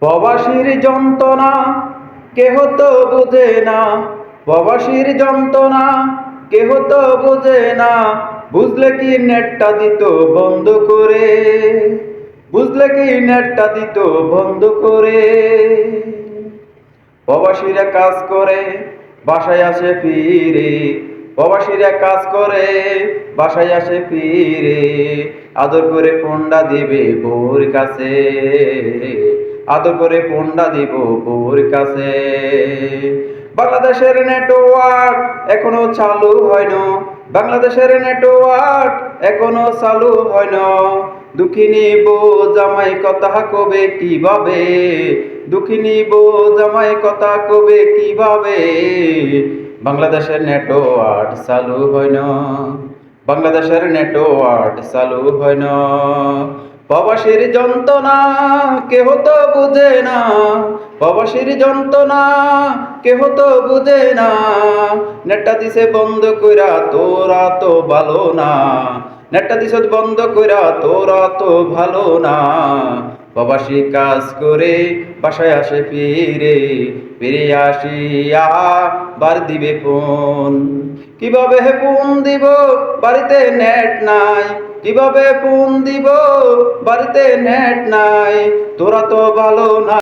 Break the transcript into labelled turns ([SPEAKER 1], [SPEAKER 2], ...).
[SPEAKER 1] প্রবাসীর যন্ত্রণা, কেহ তো বোঝে না। প্রবাসীর যন্ত্রণা, কেহ তো বোঝে না। বুঝলে কি নেটটা দিত বন্ধ করে? বুঝলে কি নেটটা দিত বন্ধ করে? প্রবাসীরা কাজ করে, বাসায় আসে ফিরে। প্রবাসীরা কাজ করে, বাসায় আসে ফিরে। আদর করে ফোনটা দিবে বউর কাছে। আদর করে ফোনটা দিব বউর কাছে। বাংলাদেশের নেটওয়ার্ক এখনও চালু হয় না বাংলাদেশের নেটওয়ার্ক এখনও চালু হয় না দুঃখিনী বউ জামাই কথা কবে কীভাবে? দুঃখিনী বউ জামাই কথা কবে কীভাবে? বাংলাদেশের নেটওয়ার্ক চালু হয় না বাংলাদেশের নেটওয়ার্ক চালু হয় না প্রবাসীর যন্ত্রণা কেহ তো বুঝে না। প্রবাসীর যন্ত্রণা কেহ তো বুঝে না। নেটটা দিছে বন্ধ কইরা তোরা তো ভালো না। নেটটা দিছে বন্ধ কইরা তোরা তো ভালো না। প্রবাসী কাজ করে বাসায় আসে ফিরে ফিরে আসিয়া বার দিবে ফোন। কীভাবে ফোন দিব? বাড়িতে নেট নাই। কীভাবে ফোন দিব? বাড়িতে নেট নাই। তোরা তো ভালো না